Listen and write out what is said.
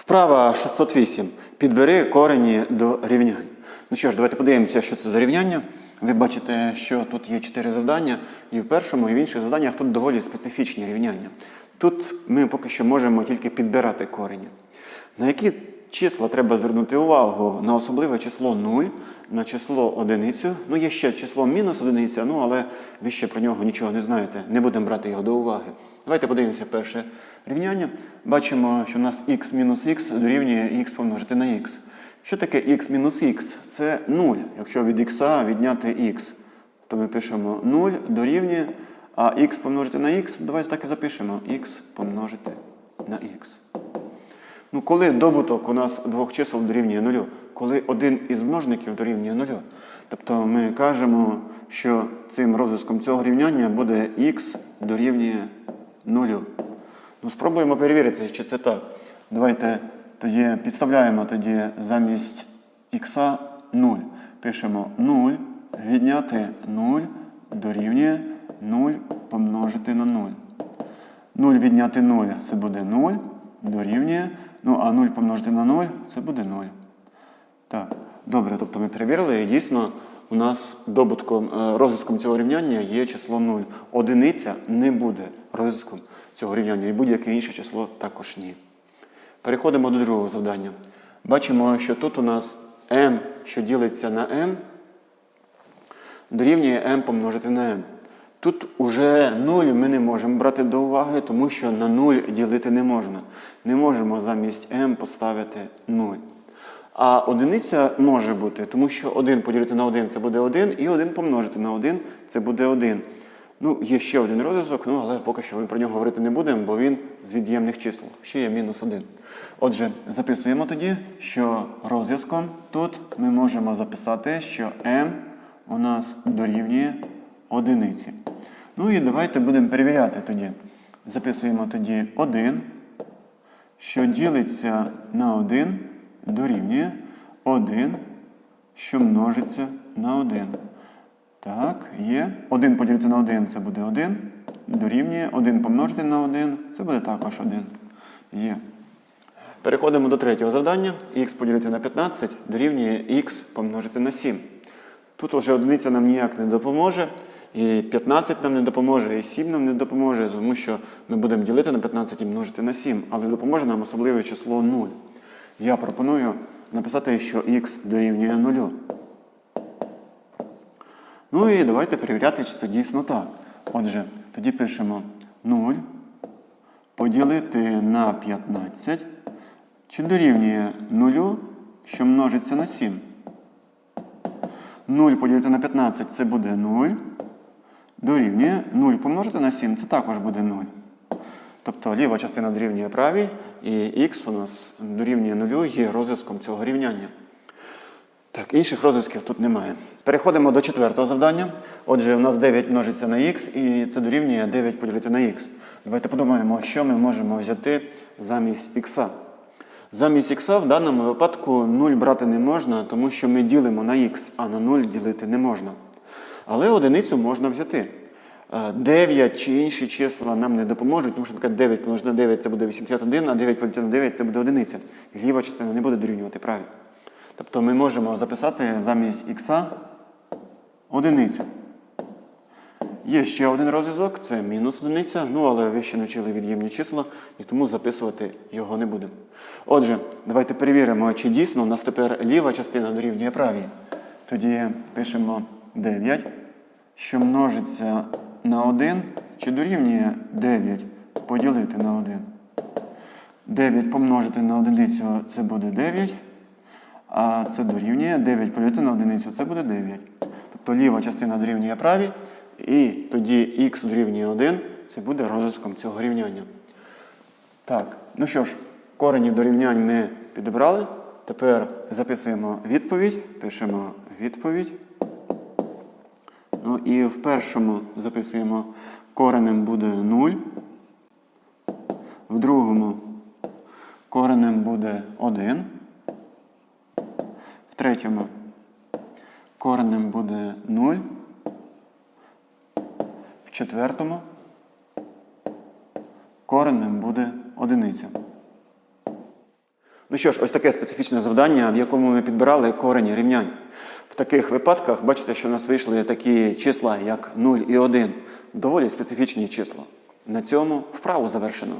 Вправа 608. Підбери корені до рівнянь. Ну що ж, давайте подивимося, що це за рівняння. Ви бачите, що тут є чотири завдання, і в першому, і в інших завданнях тут доволі специфічні рівняння. Тут ми поки що можемо тільки підбирати корені. На які числа треба звернути увагу? На особливе число 0, на число одиницю. Ну, є ще число мінус одиниця, ну але ви ще про нього нічого не знаєте. Не будемо брати його до уваги. Давайте подивимося перше рівняння. Бачимо, що у нас x мінус х дорівнює x помножити на x. Що таке x мінус х? Це 0. Якщо від х відняти x, то ми пишемо 0 дорівнює, а x помножити на x, давайте так і запишемо. x помножити на x. Ну, коли добуток у нас двох чисел дорівнює нулю? Коли один із множників дорівнює нулю. Тобто ми кажемо, що цим розв'язком цього рівняння буде х дорівнює нулю. Ну, спробуємо перевірити, чи це так. Давайте тоді підставляємо тоді замість х 0. Пишемо 0, відняти 0 дорівнює 0 помножити на 0. 0 відняти 0 це буде 0, дорівнює. Ну, а 0 помножити на 0 це буде 0. Так, добре, тобто ми перевірили, і дійсно у нас добутком, е, розв'язком цього рівняння є число 0. Одиниця не буде розв'язком цього рівняння, і будь-яке інше число також ні. Переходимо до другого завдання. Бачимо, що тут у нас m, що ділиться на m, дорівнює m помножити на m. Тут уже 0 ми не можемо брати до уваги, тому що на 0 ділити не можна. Не можемо замість m поставити 0. А одиниця може бути, тому що 1 поділити на 1 це буде 1, і 1 помножити на 1 це буде 1. Ну, є ще один розв'язок, ну, але поки що ми про нього говорити не будемо, бо він з від'ємних чисел. Ще є мінус 1. Отже, записуємо тоді, що розв'язком тут ми можемо записати, що m у нас дорівнює одиниці. Ну і давайте будемо перевіряти тоді. Записуємо тоді 1, що ділиться на 1 дорівнює 1, що множиться на 1. Так, є. 1 поділити на 1 це буде 1. Дорівнює 1 помножити на 1, це буде також 1. Є. Переходимо до третього завдання. х поділити на 15 дорівнює х помножити на 7. Тут вже одиниця нам ніяк не допоможе, і 15 нам не допоможе, і 7 нам не допоможе, тому що ми будемо ділити на 15 і множити на 7, але допоможе нам особливе число 0. Я пропоную написати, що х дорівнює 0. Ну і давайте перевіряти, чи це дійсно так. Отже, тоді пишемо 0 поділити на 15, чи дорівнює 0, що множиться на 7. 0 поділити на 15 це буде 0. Дорівнює 0 помножити на 7 це також буде 0. Тобто ліва частина дорівнює правій, і х у нас дорівнює 0 є розв'язком цього рівняння. Так, інших розв'язків тут немає. Переходимо до четвертого завдання. Отже, у нас 9 множиться на х, і це дорівнює 9 поділити на х. Давайте подумаємо, що ми можемо взяти замість х. Замість х в даному випадку 0 брати не можна, тому що ми ділимо на х, а на 0 ділити не можна. Але одиницю можна взяти. Е, 9 чи інші числа нам не допоможуть, тому що таке 9 помножити на 9 це буде 81, а 9 поділити на 9 це буде одиниця. І ліва частина не буде дорівнювати правій. Тобто ми можемо записати замість х одиницю. Є ще один розв'язок, це мінус одиниця, ну але ви ще не вчили від'ємні числа, і тому записувати його не будемо. Отже, давайте перевіримо, чи дійсно у нас тепер ліва частина дорівнює правій. Тоді пишемо 9, що множиться на 1, чи дорівнює 9 поділити на 1. 9 помножити на одиницю це буде 9. А це дорівнює 9 поділити на одиницю, це буде 9. Тобто ліва частина дорівнює правій, і тоді х дорівнює 1, це буде розв'язком цього рівняння. Так, ну що ж, корені до рівнянь ми підібрали. Тепер записуємо відповідь, пишемо відповідь. Ну і в першому записуємо коренем буде 0. В другому коренем буде 1. В третьому коренем буде 0. В четвертому коренем буде одиниця. Ну що ж, ось таке специфічне завдання, в якому ми підбирали корені рівнянь. Таких випадках бачите, що в нас вийшли такі числа, як 0 і 1. Доволі специфічні числа. На цьому вправу завершено.